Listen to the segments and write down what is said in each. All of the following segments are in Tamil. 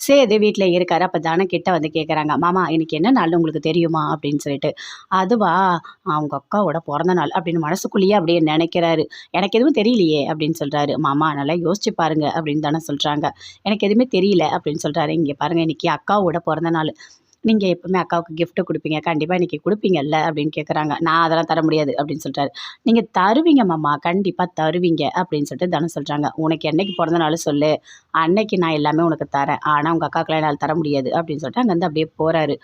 சேது வீட்டில் இருக்கார். அப்போ தானே கிட்ட வந்து கேட்குறாங்க மாமா இன்னைக்கு என்ன நாள் உங்களுக்கு தெரியுமா? அப்படின்னு சொல்லிட்டு. அதுவா? அவங்க அக்காவோட பிறந்த நாள். அப்படின்னு மனசுக்குள்ளேயே அப்படியே நினைக்கிறாரு. எனக்கு எதுவும் தெரியலையே அப்படின்னு சொல்கிறாரு மாமா நல்லா யோசிச்சு பாருங்க அப்படின்னு தானே சொல்கிறாங்க எனக்கு எதுவுமே தெரியல அப்படின்னு சொல்கிறாரு இங்கே பாருங்கள் இன்னைக்கு அக்காவோட பிறந்த நாள். நீங்கள் எப்போவுமே அக்காவுக்கு கிஃப்ட்டு கொடுப்பீங்க. கண்டிப்பாக இன்றைக்கி கொடுப்பீங்கல்ல அப்படின்னு கேட்குறாங்க நான் அதெல்லாம் தர முடியாது அப்படின்னு சொல்லிட்டாரு நீங்கள் தருவீங்க மாமா. கண்டிப்பாக தருவீங்க அப்படின்னு சொல்லிட்டு தானே சொல்கிறாங்க உனக்கு என்னைக்கு பிறந்தனாலும் சொல்லு. அன்னைக்கு நான் எல்லாமே உனக்கு தரேன். ஆனால் உங்கள் அக்காக்கெல்லாம் என்னால் தர முடியாது அப்படின்னு சொல்லிட்டு அங்கேருந்து அப்படியே போகிறாரு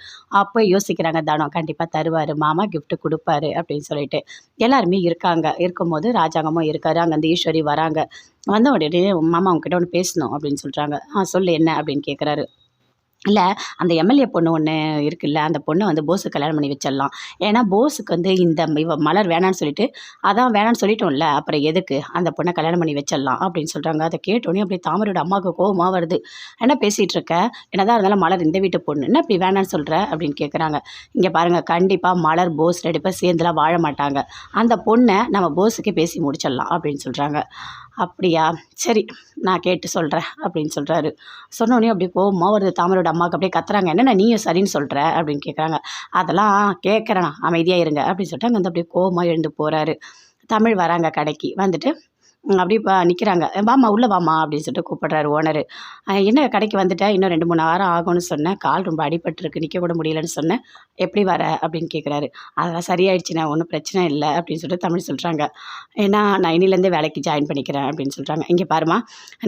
அப்போ யோசிக்கிறாங்க தானம் கண்டிப்பாக தருவார். மாமா கிஃப்ட்டு கொடுப்பாரு அப்படின்னு சொல்லிட்டு. எல்லாருமே இருக்காங்க. இருக்கும்போது ராஜாங்கமும் இருக்காரு. அங்கேருந்து ஈஸ்வரி வராங்க. வந்த உடனே மாமா உங்ககிட்ட ஒன்று பேசணும் அப்படின்னு சொல்கிறாங்க ஆ சொல்லு என்ன அப்படின்னு கேட்குறாரு இல்லை அந்த எம்எல்ஏ பொண்ணு ஒன்று இருக்குல்ல அந்த பொண்ணை வந்து போஸுக்கு கல்யாணம் பண்ணி வச்சிடலாம். ஏன்னா போஸுக்கு வந்து இந்த இவ மலர் வேணான்னு சொல்லிட்டு அதான் வேணான்னு சொல்லிட்டோம்ல அப்புறம் எதுக்கு அந்த பொண்ணை கல்யாணம் பண்ணி வச்சிடலாம் அப்படின்னு சொல்கிறாங்க அதை கேட்டோன்னே அப்படி தாமரோட அம்மாவுக்கு கோபமாக வருது. என்ன பேசிகிட்டு இருக்க? என்னதான் இருந்தாலும் மலர் இந்த வீட்டு பொண்ணு. என்ன இப்படி வேணான்னு சொல்கிற அப்படின்னு கேட்குறாங்க இங்கே பாருங்கள் கண்டிப்பாக மலர் போஸ் ரெடிப்பாக சேர்ந்துலாம் வாழ மாட்டாங்க. அந்த பொண்ணை நம்ம போஸுக்கே பேசி முடிச்சிடலாம் அப்படின்னு சொல்கிறாங்க அப்படியா? சரி நான் கேட்டு சொல்கிறேன் அப்படின்னு சொல்கிறாரு சொன்னோடனே அப்படியே கோவமாக வருது. தாமரோட அம்மாவுக்கு அப்படியே கத்துறாங்க. என்னென்ன நீயும் சரின்னு சொல்கிற அப்படின்னு கேட்குறாங்க அதெல்லாம் கேட்குறேண்ணா அமைதியாக இருங்க அப்படின்னு சொல்லிட்டு அங்கே வந்து அப்படியே கோபமாக எழுந்து போகிறாரு தமிழ் வராங்க கடைக்கு. வந்துட்டு அப்படி அப்படியே இப்போ நிற்கிறாங்க வாம்மா உள்ளே வாம்மா அப்படின்னு சொல்லிட்டு கூப்பிட்றாரு ஓனர். என்ன கடைக்கு வந்துட்டேன் இன்னும் ரெண்டு மூணு வாரம் ஆகும்னு சொன்னேன். கால் ரொம்ப அடிபட்டுருக்கு. நிற்க கூட முடியலன்னு சொன்னேன். எப்படி வர? அப்படின்னு கேட்குறாரு அதெல்லாம் சரியாயிடுச்சுண்ணே. ஒன்றும் பிரச்சனை இல்லை அப்படின்னு சொல்லிட்டு தமிழ் சொல்கிறாங்க ஏன்னா நான் இனிலேருந்தே வேலைக்கு ஜாயின் பண்ணிக்கிறேன் அப்படின்னு சொல்கிறாங்க இங்கே பாருமா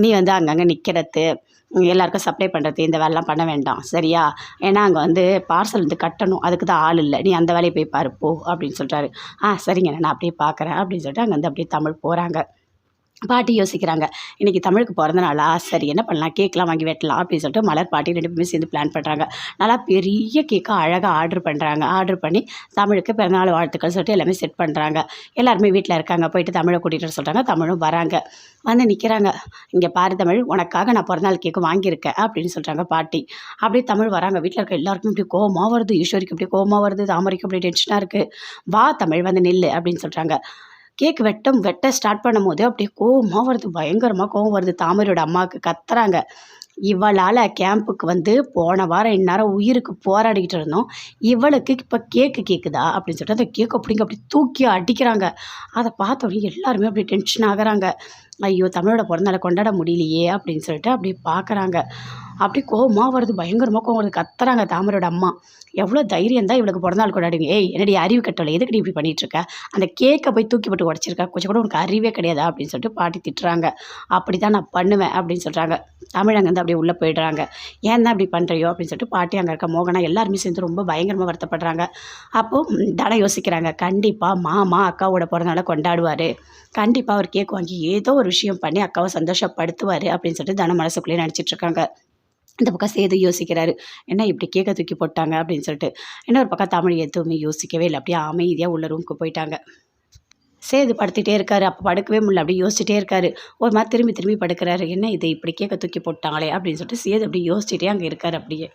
நீ வந்து அங்கங்கே நிற்கிறது எல்லாருக்கும் சப்ளை பண்ணுறது இந்த வேலைலாம் பண்ண வேண்டாம். சரியா? ஏன்னா அங்கே வந்து பார்சல் வந்து கட்டணும். அதுக்கு தான் ஆள் இல்லை. நீ அந்த வேலையை போய் பாரு போ அப்படின்னு சொல்கிறாரு ஆ சரிங்க நான் அப்படியே பார்க்குறேன் அப்படின்னு சொல்லிட்டு அங்கே வந்து அப்படியே தமிழ் போகிறாங்க பாட்டி யோசிக்கிறாங்க. இன்றைக்கி தமிழுக்கு பிறந்த நாளா? சரி என்ன பண்ணலாம்? கேக்லாம் வாங்கி வெட்டலாம் அப்படின்னு சொல்லிட்டு மலர் பாட்டி ரெண்டு பேருமே சேர்ந்து பிளான் பண்ணுறாங்க நல்லா பெரிய கேக்காக அழகாக ஆர்டர் பண்ணுறாங்க ஆர்டர் பண்ணி தமிழுக்கு பிறந்தநாள் வாழ்த்துக்கள் சொல்லிட்டு எல்லாமே செட் பண்ணுறாங்க எல்லாருமே வீட்டில் இருக்காங்க. போயிட்டு தமிழை கூட்டிகிட்டு சொல்கிறாங்க தமிழும் வராங்க. வந்து நிற்கிறாங்க இங்கே பாரு தமிழ் உனக்காக நான் பிறந்தநாள் கேக்கு வாங்கியிருக்கேன் அப்படின்னு சொல்கிறாங்க பாட்டி. அப்படியே தமிழ் வராங்க. வீட்டில் இருக்க எல்லாருக்கும் இப்படி கோபமாக வருது. ஈஸ்வரிக்கு இப்படி கோபமாக வருது. தாமரைக்கு இப்படி டென்ஷனாக இருக்குது வா தமிழ் வந்து நில்லு அப்படின்னு சொல்கிறாங்க கேக் வெட்டம் வெட்ட ஸ்டார்ட் பண்ணும்போது அப்படியே கோவமாக வருது. பயங்கரமாக கோவம் வருது. தாமரையோட அம்மாவுக்கு கத்துறாங்க. இவளால் கேம்புக்கு வந்து போன வாரம் இந்நேரம் உயிருக்கு போராடிக்கிட்டு இருந்தோம். இவளுக்கு இப்போ கேக்கு கேட்குதா அப்படின்னு சொல்லிட்டு அந்த கேக் அப்படிங்க அப்படி தூக்கி அடிக்கிறாங்க. அதை பார்த்தோன்னே எல்லாருமே அப்படி டென்ஷன் ஆகிறாங்க. ஐயோ தமிழோட பிறந்தநாளை கொண்டாட முடியலையே அப்படின்னு சொல்லிட்டு அப்படி பார்க்குறாங்க. அப்படி கோவமாக வருது பயங்கரமாக கோவம் வருது. கத்துறாங்க தாமரோட அம்மா. எவ்வளோ தைரியம் தான் இவளுக்கு பிறந்தநாள் கொண்டாடுங்க. ஏய் என்னடி அறிவு கட்டலை எதுக்கு நீ இப்படி பண்ணிட்டு இருக்க அந்த கேக்கை போய் தூக்கி போட்டு உடச்சிருக்கா. கொஞ்சம் கூட உனக்கு அறிவே கிடையாதா? அப்படின்னு சொல்லிட்டு பாட்டி திட்டுறாங்க. அப்படி தான் நான் பண்ணுவேன் அப்படின்னு சொல்கிறாங்க தமிழங்க அங்கேருந்து அப்படியே உள்ளே போயிடுறாங்க. ஏன் தான் இப்படி பண்ணுறியோ அப்படின்னு சொல்லிட்டு பாட்டி அங்கே இருக்க மோகனா எல்லாருமே சேர்ந்து ரொம்ப பயங்கரமாக வருத்தப்படுறாங்க. அப்போது தனம் யோசிக்கிறாங்க. கண்டிப்பாக மாமா அக்காவோட பிறந்தநாளை கொண்டாடுவார். கண்டிப்பாக அவர் கேக் வாங்கி ஏதோ ஒரு விஷயம் பண்ணி அக்காவை சந்தோஷப்படுத்துவார் அப்படின்னு சொல்லிட்டு தன மனசுக்குள்ளேயே நினச்சிட்டு இருக்காங்க. இந்த பக்கம் சேது யோசிக்கிறாரு. என்ன இப்படி கேக்க தூக்கி போட்டாங்க? அப்படின்னு சொல்லிட்டு. இன்னொரு பக்கம் தமிழ் எதுவுமே யோசிக்கவே இல்லை. அப்படியே அமைதியாக உள்ள ரூமுக்கு போயிட்டாங்க. சேது படுத்துகிட்டே இருக்காரு. அப்போ படுக்கவே முடியல. அப்படியே யோசிச்சுட்டே இருக்காரு. ஒரு மாதிரி திரும்பி திரும்பி படுக்கிறாரு. என்ன இது? இப்படி கேட்க தூக்கி போட்டாங்களே? அப்படின்னு சொல்லிட்டு சேது அப்படியே யோசிச்சுட்டே அங்கே இருக்காரு அப்படியே.